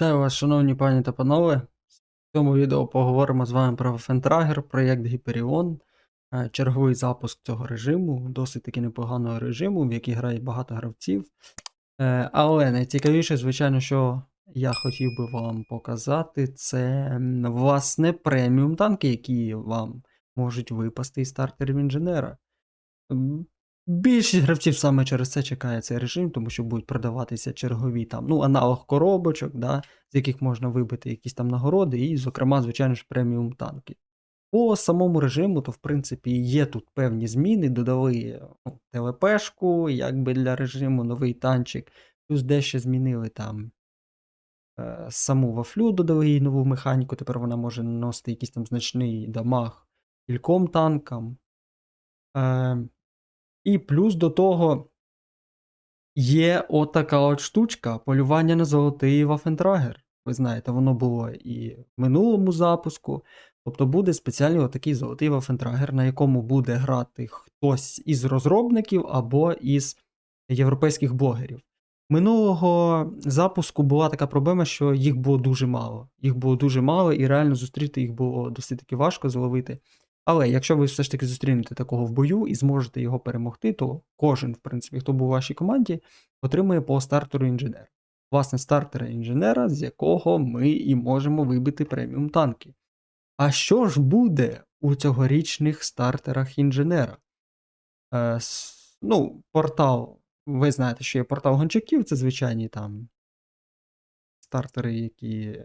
Вітаю вас, шановні пані та панове. В цьому відео поговоримо з вами про Фентрагер, проєкт Hyperion, е, черговий запуск цього режиму, досить таки непоганого режиму, в який грає багато гравців. Е, Але найцікавіше, звичайно, що я хотів би вам показати, це власне преміум танки, які вам можуть випасти із стартерів інженера. Більшість гравців саме через це чекає цей режим, тому що будуть продаватися чергові там, ну, аналог коробочок, да, з яких можна вибити якісь там нагороди, і, зокрема, звичайно ж, преміум танки. По самому режиму, то в принципі є тут певні зміни. Додали ну, ТВПшку, якби для режиму, новий танчик, плюс дещо змінили там е, саму вафлю, додали їй нову механіку. Тепер вона може наносити якийсь там значний дамаг кільком танкам. Е, і плюс до того є отака от штучка полювання на золотий Вафентрагер. Ви знаєте, воно було і в минулому запуску. Тобто буде спеціальний отакий золотий Вафентрагер, на якому буде грати хтось із розробників або із європейських блогерів. Минулого запуску була така проблема, що їх було дуже мало. Їх було дуже мало, і реально зустріти їх було досить таки важко зловити. Але якщо ви все ж таки зустрінете такого в бою і зможете його перемогти, то кожен, в принципі, хто був у вашій команді, отримує по стартеру інженера. Власне, стартера інженера, з якого ми і можемо вибити преміум танки. А що ж буде у цьогорічних стартерах інженера? Е, ну, портал, ви знаєте, що є портал гончаків, це звичайні там стартери, які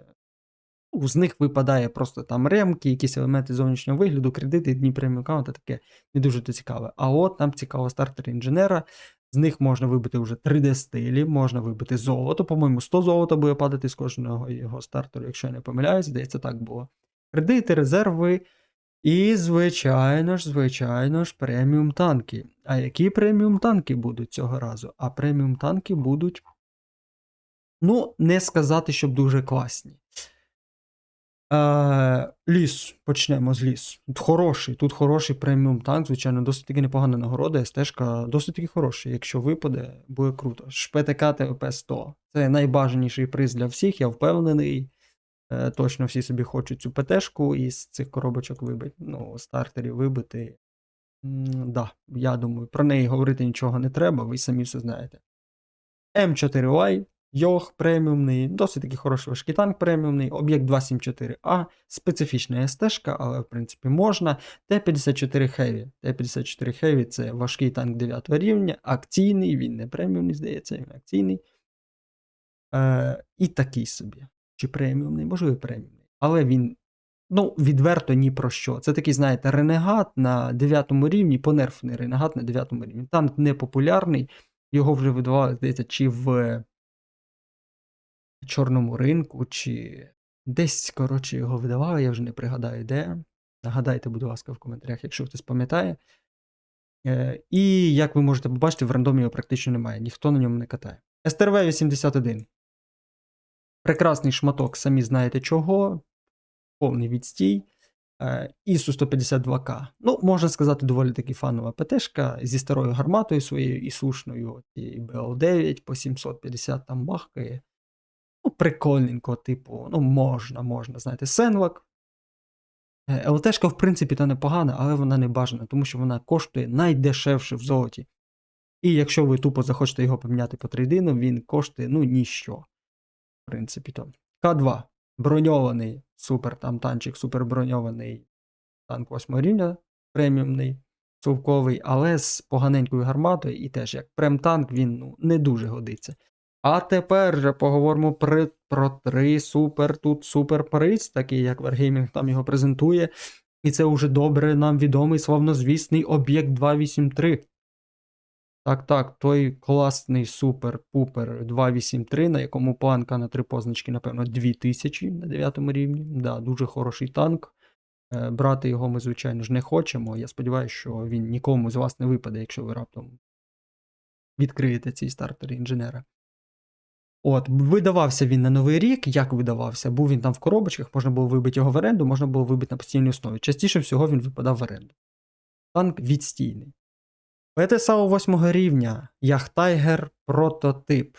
з них випадає просто там ремки, якісь елементи зовнішнього вигляду, кредити, дні преміум аккаунта, таке не дуже цікаве. А от нам цікаво стартер інженера. З них можна вибити вже 3D-стилі, можна вибити золото. По-моєму, 100 золота буде падати з кожного його стартеру, якщо я не помиляюсь, здається, так було. Кредити, резерви. І, звичайно ж, звичайно ж, преміум танки. А які преміум танки будуть цього разу? А преміум танки будуть. Ну, не сказати, щоб дуже класні. Е, ліс, почнемо з ліс. Тут хороший, тут хороший преміум танк, звичайно, досить таки непогана нагорода, стежка досить таки хороша. Якщо випаде, буде круто. ШПТК ТВП 100. Це найбажаніший приз для всіх, я впевнений. Е, точно всі собі хочуть цю ПТшку із цих коробочок вибити, ну, стартерів вибити. М, да, я думаю, про неї говорити нічого не треба, ви самі все знаєте. М4Y, Йох преміумний, досить таки хороший важкий танк преміумний, об'єкт 274А, специфічна СТ-шка, але в принципі можна. Т-54 Heavy. Т-54 Heavy це важкий танк 9 рівня, акційний, він не преміумний, здається, він акційний. Е, і такий собі. Чи преміумний, можливо, преміумний. Але він, ну, відверто ні про що. Це такий, знаєте, ренегат на 9 рівні, понерфний ренегат на 9 рівні. Танк не популярний, його вже видавали, здається, чи в чорному ринку, чи десь, коротше, його видавали, я вже не пригадаю де. Нагадайте, будь ласка, в коментарях, якщо хтось пам'ятає. Е, і як ви можете побачити, в рандомі його практично немає, ніхто на ньому не катає. STRV 81. Прекрасний шматок, самі знаєте чого. Повний відстій. Е, ісу 152К. Ну, можна сказати, доволі таки фанова ПТшка зі старою гарматою своєю і сушною. І БЛ9 по 750 там бахкає. Прикольненько, типу, ну, можна, можна, знаєте, Сенлак. Е, ЛТшка, в принципі, та непогана, але вона не бажана, тому що вона коштує найдешевше в золоті. І якщо ви тупо захочете його поміняти по трейдину, він коштує, ну, ніщо. В принципі, то. К2. Броньований супер там танчик, супер броньований танк 8 рівня, преміумний, совковий, але з поганенькою гарматою, і теж як прем-танк він ну, не дуже годиться. А тепер же поговоримо при, про три супер тут супер приз, такий як Wargaming там його презентує. І це вже добре нам відомий славнозвісний об'єкт 283. Так, так, той класний супер-пупер 283, на якому планка на три позначки, напевно, 2000 на 9 рівні. Да, дуже хороший танк. Е, Брати його ми, звичайно ж, не хочемо. Я сподіваюся, що він нікому з вас не випаде, якщо ви раптом відкриєте цей стартер інженера. От, видавався він на новий рік. Як видавався? Був він там в коробочках, можна було вибити його в оренду, можна було вибити на постійній основі. Частіше всього він випадав в оренду. Танк відстійний. ПТСАУ 8 рівня. Яхтайгер прототип.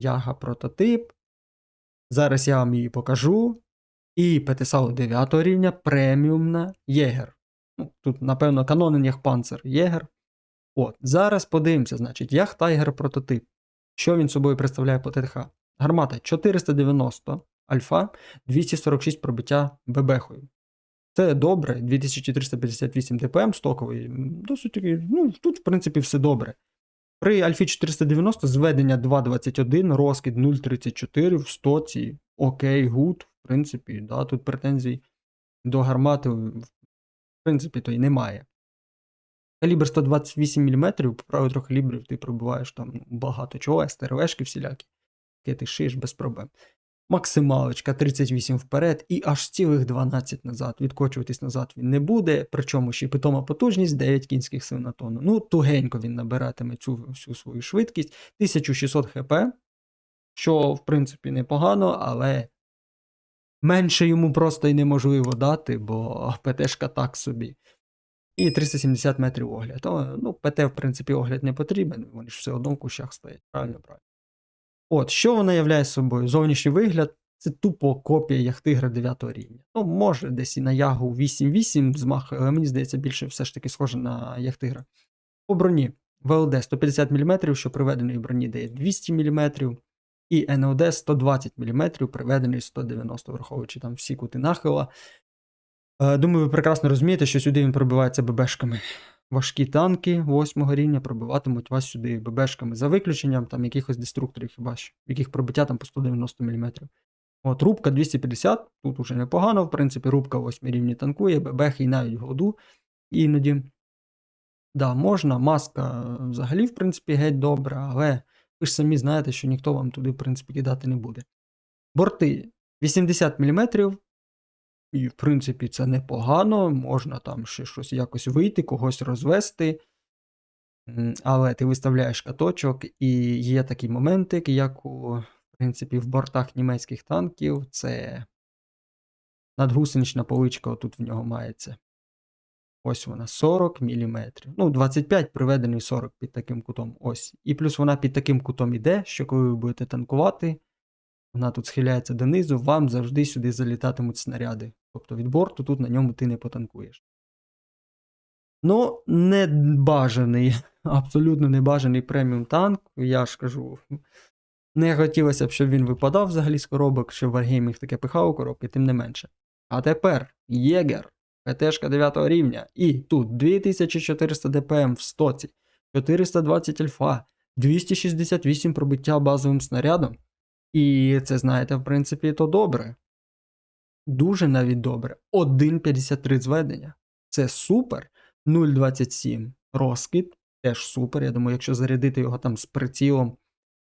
Яга прототип. Зараз я вам її покажу. І ПТСАУ 9 рівня преміумна Єгер. Ну, тут, напевно, канонен як панцер Єгер. От, зараз подивимося, значить, як Тайгер прототип. Що він собою представляє по ТТХ? Гармата 490 альфа, 246 пробиття бебехою. Це добре, 2458 ДПМ стоковий. Досить такий, ну, тут, в принципі, все добре. При Альфі 490 зведення 2.21, розкид 0.34 в стоці. Окей, гуд. В принципі, да, тут претензій до гармати, в принципі, то й немає. Калібр 128 мм, по правилу трохи калібрів ти пробиваєш там ну, багато чого, СТРВшки всілякі, які ти шиєш без проблем. Максималочка 38 вперед і аж цілих 12 назад. Відкочуватись назад він не буде, причому ще питома потужність 9 кінських сил на тонну. Ну, тугенько він набиратиме цю всю свою швидкість. 1600 хп, що, в принципі, непогано, але менше йому просто й неможливо дати, бо ПТшка так собі. І 370 метрів огляд. Ну, ПТ, в принципі, огляд не потрібен, вони ж все одно в кущах стоять. Правильно, правильно. От, що вона являє собою? Зовнішній вигляд це тупо копія яхтигра 9 рівня. Ну, може, десь і на ягу 8-8 змах, але мені здається, більше все ж таки схоже на яхтигра. По броні ВЛД 150 мм, що приведеної броні дає 200 мм, і НОД 120 мм, приведений 190, враховуючи там всі кути нахила. Е, Думаю, ви прекрасно розумієте, що сюди він пробивається ББшками. Важкі танки 8 рівня пробиватимуть вас сюди ББшками за виключенням там якихось деструкторів, хіба що, яких пробиття там по 190 мм. От, рубка 250, тут уже непогано, в принципі, рубка 8 рівні танкує, ББХи і навіть году іноді. Да, можна, маска взагалі, в принципі, геть добра, але ви ж самі знаєте, що ніхто вам туди, в принципі, кидати не буде. Борти 80 мм, і, в принципі, це непогано, можна там ще щось якось вийти, когось розвести. Але ти виставляєш каточок, і є такі моменти, як у, в принципі, в бортах німецьких танків, це надгусенична поличка отут в нього мається. Ось вона 40 мм. Ну, 25 приведений 40 під таким кутом. Ось. І плюс вона під таким кутом іде, що коли ви будете танкувати, вона тут схиляється донизу, вам завжди сюди залітатимуть снаряди. Тобто від борту тут на ньому ти не потанкуєш. Ну, не бажаний, абсолютно не бажаний преміум танк. Я ж кажу. Не хотілося б, щоб він випадав взагалі з коробок, що Wargaming таке пихав у коробки, тим не менше. А тепер Єгер, ПТшка 9 рівня, і тут 2400 ДПМ в стоці, 420 альфа, 268 пробиття базовим снарядом. І це, знаєте, в принципі, то добре. Дуже навіть добре. 1,53 зведення. Це супер. 0,27 розкид. Теж супер. Я думаю, якщо зарядити його там з прицілом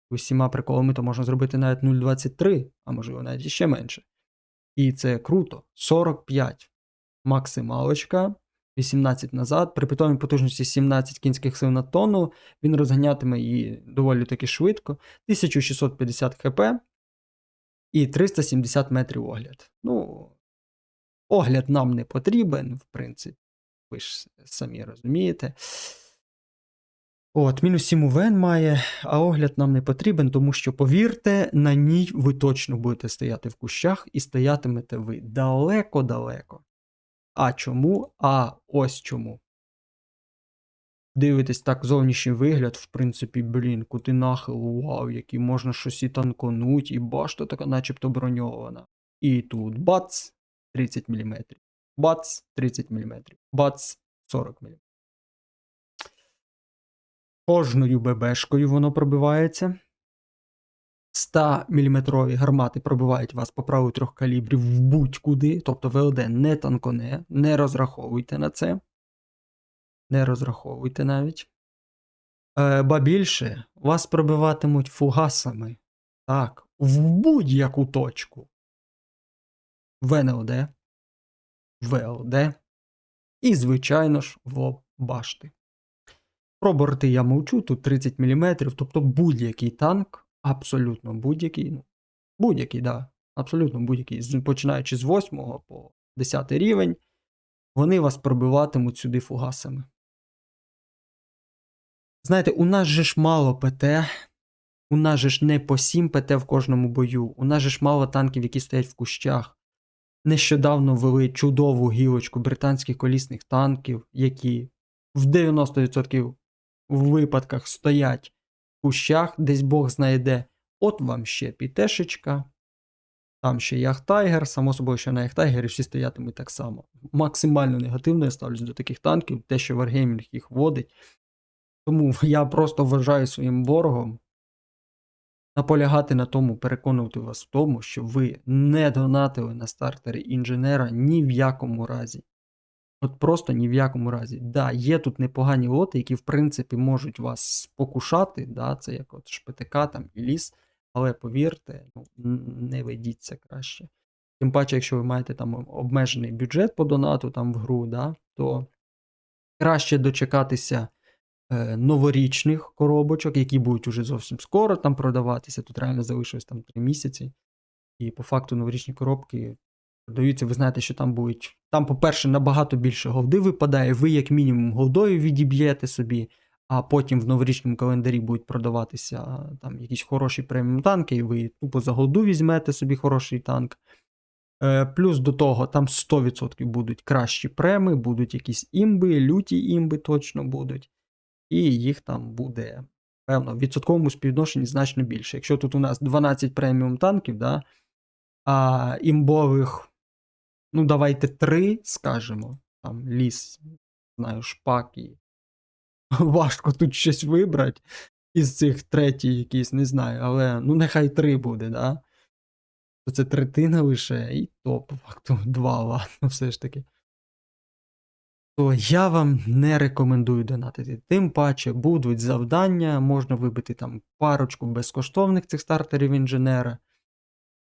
усіма приколами, то можна зробити навіть 0,23, а можливо навіть ще менше. І це круто. 45 максималочка, 18 назад. При питомій потужності 17 кінських сил на тонну. Він розганятиме її доволі таки швидко. 1650 хп і 370 метрів огляд. Ну, огляд нам не потрібен, в принципі, ви ж самі розумієте. От, мінус 7 УВН має, а огляд нам не потрібен, тому що, повірте, на ній ви точно будете стояти в кущах і стоятимете ви далеко-далеко. А чому? А ось чому. Дивитесь так зовнішній вигляд, в принципі, блін, кути нахил, вау, який можна щось і танконуть, і башта така начебто броньована. І тут бац 30 мм. Бац 30 мм. Бац 40 мм. Кожною ББшкою воно пробивається. 100 мм гармати пробивають вас по праву трьох калібрів в будь-куди. Тобто ВЛД не танконе, не розраховуйте на це. Не розраховуйте навіть. Е, ба більше вас пробиватимуть фугасами. Так, в будь-яку точку. В НЛД, ВЛД і, звичайно ж, в башти. Про борти я мовчу, тут 30 мм, тобто будь-який танк, абсолютно будь-який, ну, будь-який, да, абсолютно будь-який, починаючи з 8 по 10 рівень, вони вас пробиватимуть сюди фугасами. Знаєте, у нас же ж мало ПТ, У нас же ж не по 7 ПТ в кожному бою. У нас же ж мало танків, які стоять в кущах. Нещодавно ввели чудову гілочку британських колісних танків, які в 90% в випадках стоять в кущах, десь Бог знає де. От вам ще пітешечка. Там ще Яхтайгер, само собою, що на Яхтайгері всі стоятимуть так само. Максимально негативно я ставлюсь до таких танків, те, що Wargaming їх вводить. Тому я просто вважаю своїм боргом наполягати на тому, переконувати вас в тому, що ви не донатили на стартері інженера ні в якому разі. От просто ні в якому разі. Да, є тут непогані лоти, які, в принципі, можуть вас спокушати, да, це як от шпитика там і ліс, але повірте, ну, не ведіться краще. Тим паче, якщо ви маєте там обмежений бюджет по донату там в гру, да, то краще дочекатися новорічних коробочок, які будуть уже зовсім скоро там продаватися. Тут реально залишилось там 3 місяці. І по факту новорічні коробки продаються. Ви знаєте, що там будуть. Там, по-перше, набагато більше голди випадає. Ви, як мінімум, голдою відіб'єте собі, а потім в новорічному календарі будуть продаватися там якісь хороші преміум танки, і ви тупо за голду візьмете собі хороший танк. Е, Плюс до того, там 100% будуть кращі преми, будуть якісь імби, люті імби точно будуть. І їх там буде, певно, в відсотковому співвідношенні значно більше. Якщо тут у нас 12 преміум танків, да, а імбових, ну, давайте 3, скажемо, там ліс, знаю, шпак і важко тут щось вибрати із цих третій якийсь, не знаю, але ну нехай 3 буде, да? То це третина лише, і то по факту 2, ладно, все ж таки. То я вам не рекомендую донатити. Тим паче будуть завдання, можна вибити там парочку безкоштовних цих стартерів інженера.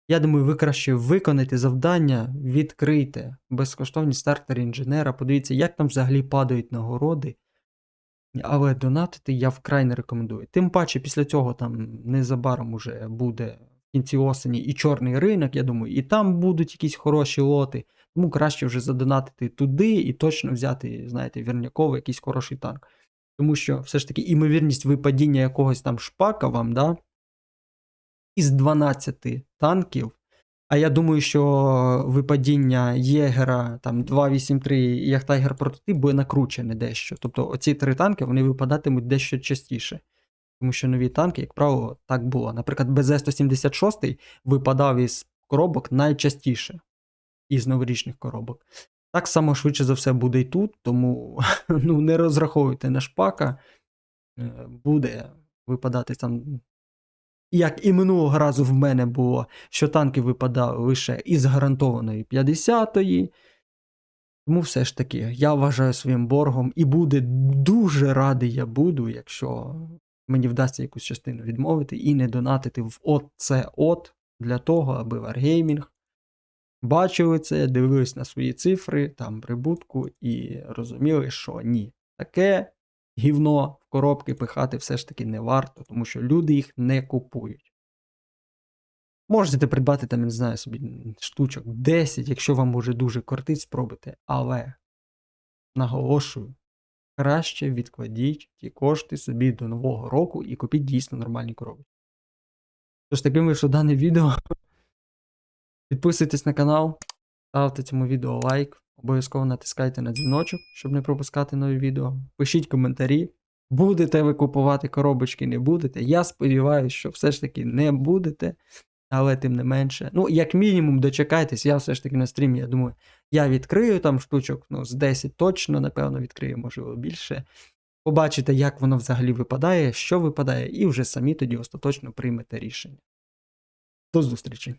Я думаю, ви краще виконайте завдання, відкрийте безкоштовні стартери інженера, подивіться, як там взагалі падають нагороди. Але донатити я вкрай не рекомендую. Тим паче, після цього там незабаром уже буде в кінці осені і чорний ринок, я думаю, і там будуть якісь хороші лоти. Тому краще вже задонатити туди і точно взяти, знаєте, вірняковий якийсь хороший танк. Тому що все ж таки імовірність випадіння якогось там шпака вам, да, із 12 танків. А я думаю, що випадіння Єгера там 283 і Яхтайгер прототип буде накручене дещо. Тобто оці три танки вони випадатимуть дещо частіше. Тому що нові танки, як правило, так було. Наприклад, БЗ-176 випадав із коробок найчастіше із новорічних коробок. Так само швидше за все буде і тут, тому ну, не розраховуйте на шпака. Е, Буде випадати там. Як і минулого разу в мене було, що танки випадали лише із гарантованої 50-ї. Тому все ж таки, я вважаю своїм боргом і буде дуже радий я буду, якщо мені вдасться якусь частину відмовити і не донатити в от це от для того, аби Wargaming бачили це, дивились на свої цифри, там прибутку і розуміли, що ні, таке гівно в коробки пихати все ж таки не варто, тому що люди їх не купують. Можете придбати там, не знаю, собі штучок 10, якщо вам може дуже кортить, спробуйте. Але наголошую, краще відкладіть ті кошти собі до нового року і купіть дійсно нормальні коробки. Тож таким вийшло дане відео. Підписуйтесь на канал, ставте цьому відео лайк, обов'язково натискайте на дзвіночок, щоб не пропускати нові відео. Пишіть коментарі. Будете ви купувати коробочки, не будете. Я сподіваюся, що все ж таки не будете, але тим не менше. Ну, як мінімум, дочекайтесь, я все ж таки на стрімі, я думаю, я відкрию там штучок, ну, з 10 точно, напевно, відкрию, можливо, більше. Побачите, як воно взагалі випадає, що випадає, і вже самі тоді остаточно приймете рішення. До зустрічі!